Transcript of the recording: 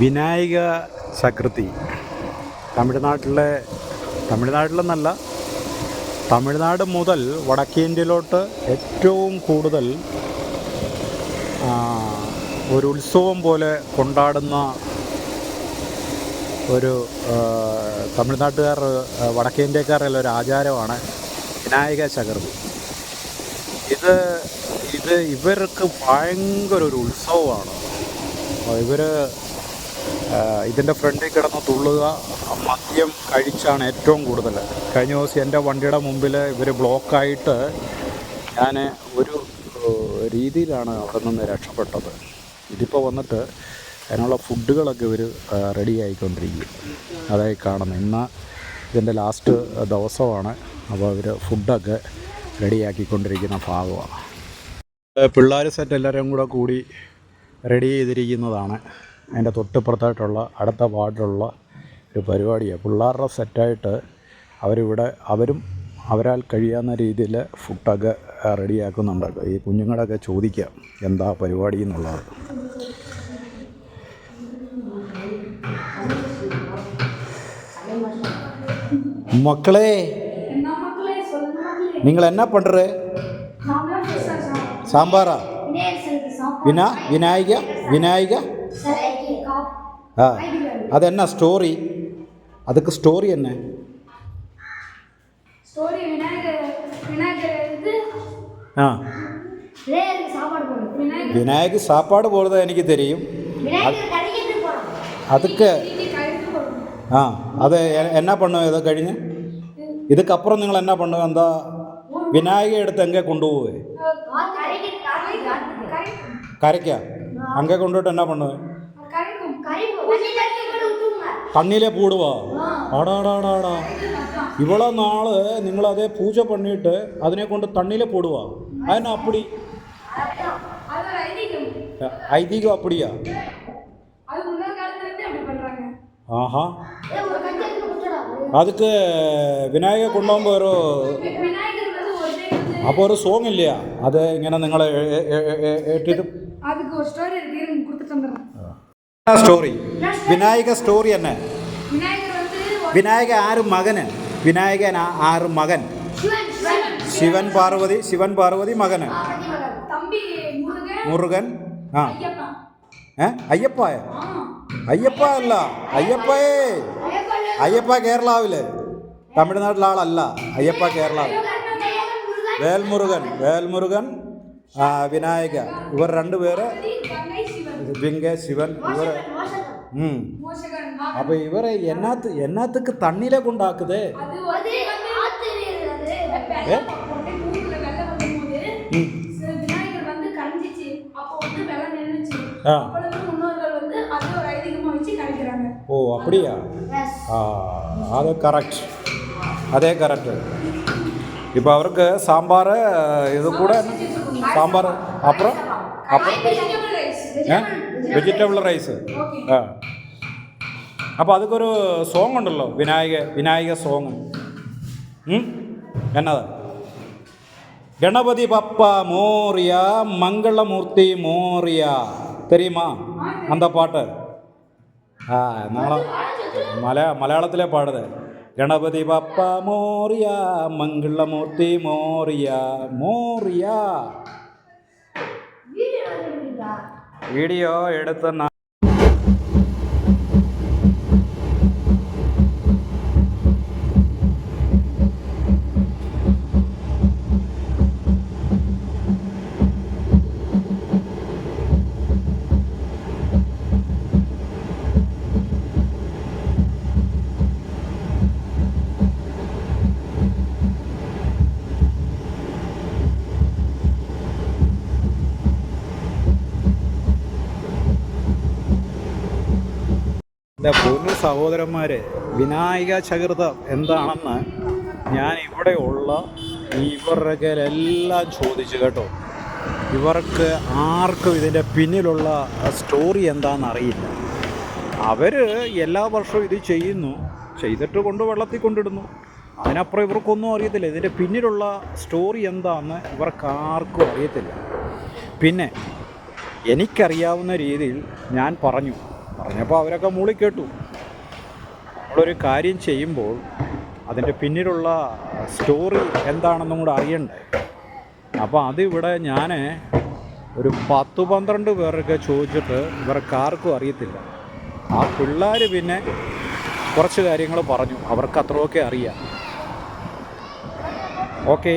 വിനായക ചക്രത്തി. തമിഴ്നാട്ടിലെ തമിഴ്നാട്ടിലെന്നല്ല തമിഴ്നാട് മുതൽ വടക്കേ ഇന്ത്യയിലോട്ട് ഏറ്റവും കൂടുതൽ ഒരു ഉത്സവം പോലെ കൊണ്ടാടുന്ന ഒരു തമിഴ്നാട്ടുകാർ വടക്കേ ഇന്ത്യക്കാരുടെ ഒരു ആചാരമാണ് വിനായക ചതുർത്ഥി ഇത് ഇത് ഇവർക്ക് ഭയങ്കര ഒരു ഉത്സവമാണ്. ഇവർ ഇതിന്റെ ഫ്രണ്ടിൽ കിടന്ന് തുള്ളുക മദ്യം കഴിച്ചാണ് ഏറ്റവും കൂടുതൽ. കഴിഞ്ഞ ദിവസം എന്റെ വണ്ടിയുടെ മുമ്പിൽ ഇവർ ബ്ലോക്കായിട്ട് ഞാൻ ഒരു രീതിയിലാണ് അവിടെ നിന്ന് രക്ഷപ്പെട്ടത്. ഇതിപ്പോൾ വന്നിട്ട് അതിനുള്ള ഫുഡുകളൊക്കെ ഇവർ റെഡി ആയിക്കൊണ്ടിരിക്കും. അതായി കാണുന്നത്. ഇന്ന് ഇതിന്റെ ലാസ്റ്റ് ദിവസമാണ്. അപ്പോൾ അവർ ഫുഡൊക്കെ റെഡിയാക്കിക്കൊണ്ടിരിക്കുന്ന ഭാഗമാണ്. പിള്ളേർ സെറ്റ് എല്ലാവരും കൂടെ കൂടി റെഡി ചെയ്തിരിക്കുന്നതാണ്. അതിന്റെ തൊട്ടിപ്പുറത്തായിട്ടുള്ള അടുത്ത വാർഡിലുള്ള ഒരു പരിപാടിയാണ് പിള്ളേരുടെ സെറ്റായിട്ട് അവരിവിടെ അവരും അവരാൽ കഴിയാവുന്ന രീതിയിൽ ഫുഡൊക്കെ റെഡിയാക്കുന്നുണ്ട്. ഈ കുഞ്ഞുങ്ങളൊക്കെ ചോദിക്കുക എന്താ പരിപാടി എന്നുള്ളത്. മക്കളെ നിങ്ങൾ എന്നാ പണ്ടത് സാമ്പാറാ? വിനാ വിനായിക വിനായിക? ആ അതെന്നാ സ്റ്റോറി അതൊക്കെ സ്റ്റോറി തന്നെ ആ. വിനായക് സാപ്പാട് പോലത് എനിക്ക് തരും അതൊക്കെ ആ അത് എന്നാ പണ്ണു ഇത് കഴിഞ്ഞ്? ഇതൊക്കപ്പുറം നിങ്ങൾ എന്നാ പണ്ണു എന്താ? വിനായക എടുത്ത് എങ്കെ കൊണ്ടുപോവേ? കരയ്ക്ക? അങ്ങ കൊണ്ടുപോയിട്ട് എന്നാ പണ്ണു കണ്ണിലെ പൂടുവോ അടാടാടാടാ ഇവളെ നാള് നിങ്ങളതേ പൂജ പണിയിട്ട് അതിനെ കൊണ്ട് തണ്ണിലെ പൂടുവാ അതിനാ അപ്പടി ഐതിഹ്യം അപ്പടിയാ ആഹാ அதுக்கு വിനായക கொண்டாகும்போ ഒരു അപ്പോൾ ഒരു സോങ് ഇല്ല അത് ഇങ്ങനെ നിങ്ങൾ ഇട്ടിട്ട് സ്റ്റോറി വിനായക സ്റ്റോറി തന്നെ വിനായക ആറ് മകന്. വിനായകൻ ആറ് മകൻ. ശിവൻ പാർവതി ശിവൻ പാർവതി മകന്. മുരുകൻ ആ. അയ്യപ്പ അയ്യപ്പ അല്ല. അയ്യപ്പേ അയ്യപ്പ കേരളാവിലെ. തമിഴ്നാട്ടിലെ ആളല്ല. അയ്യപ്പ കേരളാവ്. വേൽമുരുകൻ വേൽമുരുകൻ വിനായക. ഇവർ രണ്ടുപേര് இவங்க சிவன் இவரை ம். அப்போ இவரை என்னத்து என்னத்துக்கு தண்ணியில் கொண்டாக்குது? ஓ அப்படியா? அது கரெக்ட் அதே கரெக்டு இப்போ அவருக்கு சாம்பார் இது கூட சாம்பார் அப்புறம் அப்புறம் ഏ? Vegetable rice. ആ. അപ്പോൾ അതൊക്കെ ഒരു സോങ് ഉണ്ടല്ലോ വിനായക വിനായക സോങ് എന്നതാ? ഗണപതി പപ്പ മോറിയ മംഗളമൂർത്തി മോറിയ. തെരിയുമാ അന്ത പാട്ട്? ആ നാളെ മല മലയാളത്തിലെ പാടുത്. ഗണപതി പപ്പ മോറിയ മംഗളമൂർത്തി മോറിയ മോറിയ. വീഡിയോ എടുത്ത പൊന്നു സഹോദരന്മാരെ വിനായക ചകൃതം എന്താണെന്ന് ഞാൻ ഇവിടെ ഉള്ള ഇവരുടെ എല്ലാം ചോദിച്ചു കേട്ടോ. ഇവർക്ക് ആർക്കും ഇതിന്റെ പിന്നിലുള്ള സ്റ്റോറി എന്താണെന്ന് അറിയില്ല. അവർ എല്ലാ വർഷവും ഇത് ചെയ്യുന്നു. ചെയ്തിട്ട് കൊണ്ട് വെള്ളത്തിൽ കൊണ്ടിടുന്നു. അതിനപ്പുറം ഇവർക്കൊന്നും അറിയത്തില്ല. ഇതിന്റെ പിന്നിലുള്ള സ്റ്റോറി എന്താണെന്ന് ഇവർക്ക് ആർക്കും അറിയത്തില്ല. പിന്നെ എനിക്കറിയാവുന്ന രീതിയിൽ ഞാൻ പറഞ്ഞു. പറഞ്ഞപ്പോൾ അവരൊക്കെ മൂളി കേട്ടു. നമ്മളൊരു കാര്യം ചെയ്യുമ്പോൾ അതിന്റെ പിന്നിലുള്ള സ്റ്റോറി എന്താണെന്നും കൂടെ അറിയണ്ടേ? അപ്പോൾ അതിവിടെ ഞാൻ ഒരു പത്ത് പന്ത്രണ്ട് പേരൊക്കെ ചോദിച്ചിട്ട് ഇവർക്ക് ആർക്കും അറിയത്തില്ല. ആ പിള്ളേർ പിന്നെ കുറച്ച് കാര്യങ്ങൾ പറഞ്ഞു. അവർക്ക് അത്രയൊക്കെ അറിയാം. ഓക്കേ.